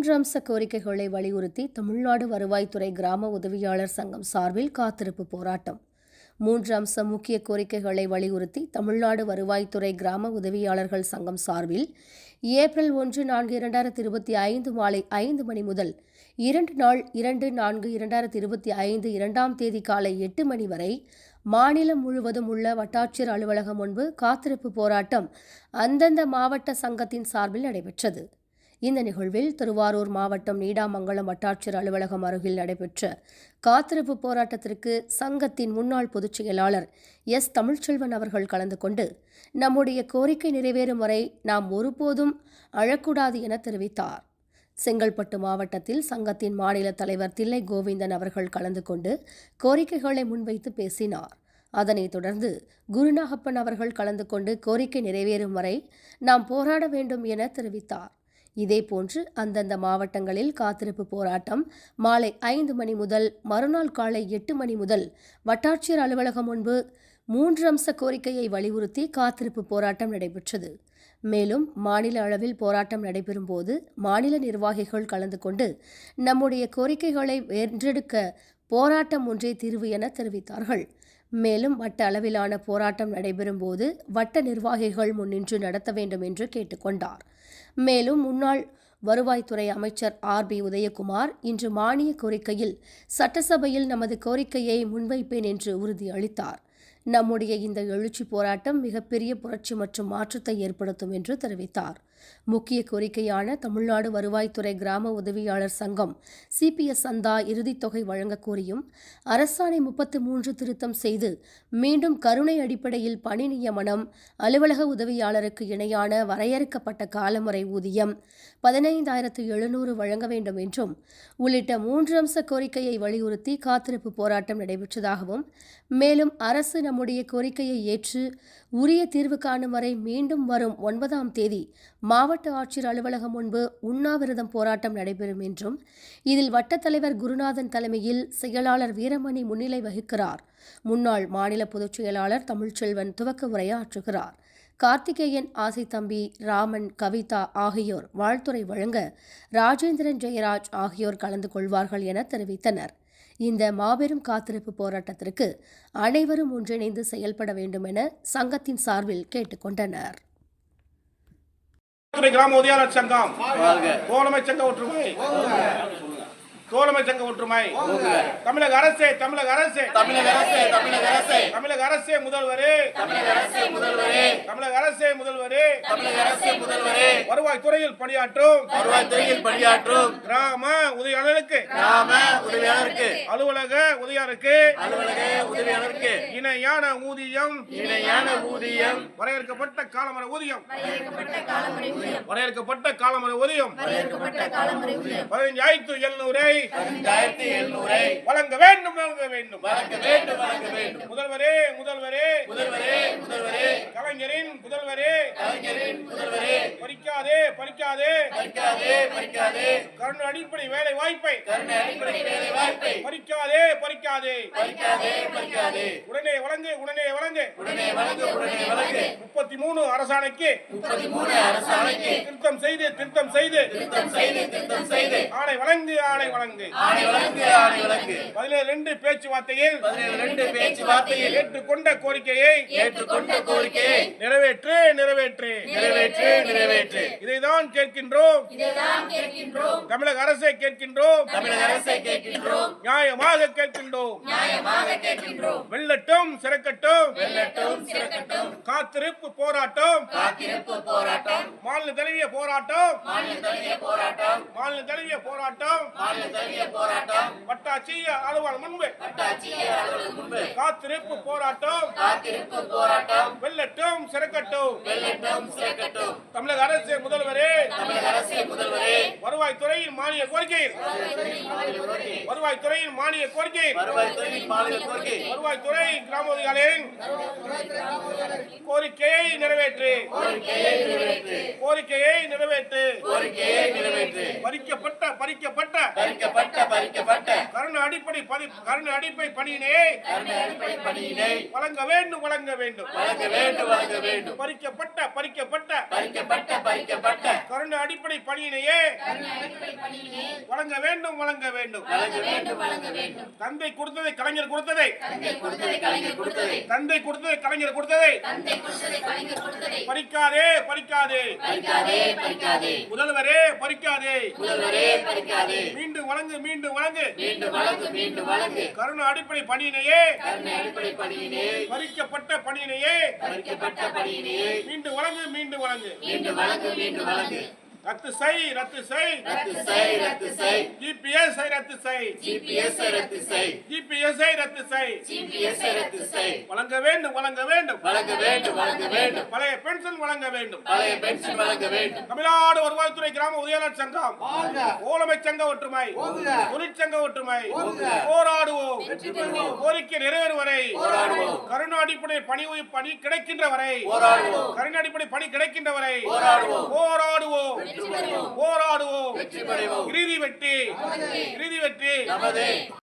மூன்று அம்ச கோரிக்கைகளை வலியுறுத்தி தமிழ்நாடு வருவாய்த்துறை கிராம உதவியாளர் சங்கம் சார்பில் காத்திருப்பு போராட்டம். மூன்று அம்ச முக்கிய கோரிக்கைகளை வலியுறுத்தி தமிழ்நாடு வருவாய்த்துறை கிராம உதவியாளர்கள் சங்கம் சார்பில் ஏப்ரல் ஒன்று நான்கு இரண்டாயிரத்தி இருபத்தி ஐந்து மாலை ஐந்து மணி முதல் இரண்டு நாள் இரண்டு நான்கு இரண்டாயிரத்தி இருபத்தி ஐந்து இரண்டாம் தேதி காலை எட்டு மணி வரை மாநிலம் முழுவதும் உள்ள வட்டாட்சியர் அலுவலகம் முன்பு காத்திருப்பு போராட்டம் அந்தந்த மாவட்ட சங்கத்தின் சார்பில் நடைபெற்றது. இந்த நிகழ்வில் திருவாரூர் மாவட்டம் நீடாமங்கலம் வட்டாட்சியர் அலுவலகம் அருகில் நடைபெற்ற காத்திருப்பு போராட்டத்திற்கு சங்கத்தின் முன்னாள் பொதுச் செயலாளர் எஸ். தமிழ்ச்செல்வன் அவர்கள் கலந்து கொண்டு நம்முடைய கோரிக்கை நிறைவேறும் வரை நாம் ஒருபோதும் அழக்கூடாது என தெரிவித்தார். செங்கல்பட்டு மாவட்டத்தில் சங்கத்தின் மாநில தலைவர் தில்லை கோவிந்தன் அவர்கள் கலந்து கொண்டு கோரிக்கைகளை முன்வைத்து பேசினார். அதனைத் தொடர்ந்து குருநாகப்பன் அவர்கள் கலந்து கொண்டு கோரிக்கை நிறைவேறும் வரை நாம் போராட வேண்டும் என தெரிவித்தார். இதேபோன்று அந்தந்த மாவட்டங்களில் காத்திருப்பு போராட்டம் மாலை ஐந்து மணி முதல் மறுநாள் காலை எட்டு மணி முதல். வட்டாட்சியர் அலுவலகம் முன்பு மூன்று அம்ச கோரிக்கையை வலியுறுத்தி காத்திருப்பு போராட்டம் நடைபெற்றது. மேலும் மாநில அளவில் போராட்டம் நடைபெறும் போது மாநில நிர்வாகிகள் கலந்து கொண்டு நம்முடைய கோரிக்கைகளை வென்றெடுக்க போராட்டம் ஒன்றே தீர்வு என தெரிவித்தார்கள். மேலும் வட்ட அளவிலான போராட்டம் நடைபெறும் போது வட்ட நிர்வாகிகள் முன்னின்று நடத்த வேண்டும் என்று கேட்டுக்கொண்டார். மேலும் முன்னாள் வருவாய்த்துறை அமைச்சர் ஆர் பி உதயகுமார் இன்று மானிய கோரிக்கையில் சட்டசபையில் நமது கோரிக்கையை முன்வைப்பேன் என்று உறுதியளித்தார். நம்முடைய இந்த எழுச்சி போராட்டம் மிகப்பெரிய புரட்சி மற்றும் மாற்றத்தை ஏற்படுத்தும் என்று தெரிவித்தார். முக்கிய கோரிக்கையான தமிழ்நாடு வருவாய்த்துறை கிராம உதவியாளர் சங்கம் சிபிஎஸ் சந்தா இறுதித் தொகை வழங்க கோரியும் அரசாணை முப்பத்து மூன்று திருத்தம் செய்து மீண்டும் கருணை அடிப்படையில் பணி நியமனம் அலுவலக உதவியாளருக்கு இணையான வரையறுக்கப்பட்ட காலமுறை ஊதியம் பதினைந்தாயிரத்து எழுநூறு வழங்க வேண்டும் என்றும் உள்ளிட்ட மூன்று அம்ச கோரிக்கையை வலியுறுத்தி காத்திருப்பு போராட்டம் நடைபெற்றதாகவும் மேலும் அரசு நம்முடைய கோரிக்கையை ஏற்று உரிய தீர்வு காணும் வரை மீண்டும் வரும் ஒன்பதாம் தேதி மாவட்ட ஆட்சியர் அலுவலகம் முன்பு உண்ணாவிரதம் போராட்டம் நடைபெறும் என்றும் இதில் வட்டத்தலைவர் குருநாதன் தலைமையில் செயலாளர் வீரமணி முன்னிலை வகிக்கிறார். முன்னாள் மாநில பொதுச் செயலாளர் தமிழ்ச்செல்வன் துவக்க உரையாற்றுகிறார். கார்த்திகேயன் ஆசை தம்பி ராமன் கவிதா ஆகியோர் வாழ்த்துரை வழங்க ராஜேந்திரன் ஜெயராஜ் ஆகியோர் கலந்து கொள்வார்கள் என தெரிவித்தனர். இந்த மாபெரும் காத்திருப்பு போராட்டத்திற்கு அனைவரும் ஒன்றிணைந்து செயல்பட வேண்டும் என சங்கத்தின் சார்பில் கேட்டுக்கொண்டனர். கிராம உதயாளர் சங்கம். வாழ்க. தோழமை சங்க ஒற்றுமை தோழமை சங்க ஒற்றுமை தமிழக அரசே தமிழக அரசே. தமிழக அரசே தமிழக அரசே. தமிழக அரசே முதல்வரே. தமிழக அரசே முதல்வரே. தமிழக அரசே முதல்வரே. தமிழக அரசே முதல்வரே. வருவாய் துறையில் பணியாற்றும் வருவாய்த்துறையில் பணியாற்றும் கிராம உதவியாளருக்கு. கிராம உதவியாளருக்கு. அலுவலக உதவியாளருக்கு. அலுவலக உதவியாளருக்கு. இணையான ஊதியம். இணையான ஊதியம். வரையறுக்கப்பட்ட காலமுறை ஊதியம். வரையறுக்கப்பட்ட காலமுறை ஊதியம். பதினஞ்சாயிரத்து எழுநூறை ஐந்தாயிரத்தி எழுநூறை வழங்க வேண்டும் வழங்க வேண்டும். வழங்க வேண்டும் வழங்க வேண்டும். முதல்வரே முதல்வரே. முதல்வரே முதல்வரே. கலைஞரின் முதல்வரே. கலைஞரின் முதல்வரே. பறிக்காதே பறிக்காதே பறிக்காதே பறிக்காதே கருணை அடிப்படை வேலை வாய்ப்பை. கருணை அடிப்படை வேலை வாய்ப்பை. பறிக்காதே பறிக்காதே பறிக்காதே பறிக்காதே உடனே வழங்கு உடனே வழங்கு. உடனே வழங்கு உடனே வழங்கு. முப்பத்தி மூணு அரசாணைக்கு. முப்பத்தி மூணு அரசாணைக்கு. திருத்தம் செய்து திருத்தம் செய்து. திருத்தம் செய்து திருத்தம் செய்து. ஆணை வழங்கு ஆணை வழங்கு. வழங்கு பதினேழு ரெண்டு பேச்சுவார்த்தையில் ரெண்டு பேச்சுவார்த்தையில் ஏற்றுக்கொண்ட கோரிக்கையை ஏற்றுக்கொண்ட கோரிக்கையை நிறைவேற்று நிறைவேற்று. நிறைவேற்று நிறைவேற்று. இதைதான் கேட்கின்றோம். தமிழக அரசை கேட்கின்றோம். தமிழக அரசை கேட்கின்றோம். நியாயமாக கேட்கின்றோம். நியாயமாக கேட்கின்றோம். வெள்ளட்டும் சிறக்கட்டும். வெள்ளட்டும் சிறக்கட்டும். காத்திருப்பு போராட்டம். காத்திருப்பு போராட்டம். மாநில தழுவிய போராட்டம். மாநில தழுவிய போராட்டம். மாநில தழுவிய போராட்டம். மாநில தழுவிய போராட்டம். வட்டாட்சிய அலுவலர் முன்பு. காத்திருப்பு போராட்டம். காத்திருப்பு போராட்டம். வெள்ளட்டும் சிறக்கட்டும். வெள்ளட்டும் சிறக்கட்டும். தமிழக அரசு முதல்வரே. வருவாய்த்துறையின் மானிய கோரிக்கை. வருவாய்த்துறையின் மானிய கோரிக்கை. வருவாய்த்துறை கிராமோதிகளின் கோரிக்கையை நிறைவேற்று. கோரிக்கையை நிறைவேற்று. பறிக்கப்பட்ட பறிக்கப்பட்ட அடிப்படை பதி கருணை அடிப்படை பணியினை பணியினை வழங்க வேண்டும் வழங்க வேண்டும். வழங்க வேண்டும் வழங்க வேண்டும். பறிக்கப்பட்ட பறிக்கப்பட்ட. பறிக்கப்பட்ட பறிக்கப்பட்ட. கருணை அடிப்படை பணியினையே? வழங்க வேண்டும் வழங்க வேண்டும். தந்தை கொடுத்ததை கலைஞர் கொடுத்ததை. தந்தை கொடுத்ததை கலைஞர் கொடுத்ததை. பறிக்காதே பறிக்காதே. முதல்வரே பறிக்காதே. மீண்டும் வழங்கு மீண்டும் வழங்கு. கருண அடிப்படை பணியினையே. பறிக்கப்பட்ட பணியினையே. மீண்டும் வழங்கு மீண்டும் வழங்கு மீண்டும் வழங்கு மீண்டும் வழங்கு. ரத்து செய் ரத்து செய் ரத்து செய் ரத்து செய் ஜிபிஎஸ் ரத்து செய். ஜிபிஎஸ் ரத்து செய். ஜிபிஎஸ் ரத்து செய். ஜிபிஎஸ் ரத்து செய். வழங்க வேண்டும் வழங்க வேண்டும். வழங்க வேண்டும் வழங்க வேண்டும். பழைய பென்ஷன் வழங்க வேண்டும். பழைய பென்ஷன் வழங்க வேண்டும். தமிழ்நாடு வருவாய்த்துறை கிராம உதவியாளர் சங்கம். ஓலமை சங்க ஒற்றுமை. தொழிற்சங்க ஒற்றுமை. போராடுவோம். கோரிக்கை நிறைவேறும் வரை கருணை அடிப்படை பணி பணி கிடைக்கின்ற வரை. கருணை அடிப்படை பணி கிடைக்கின்ற வரை. போராடுவோம். போராடுவோம். வெற்றி. பெறுவோம் இறுதி வெற்றி. நமதே.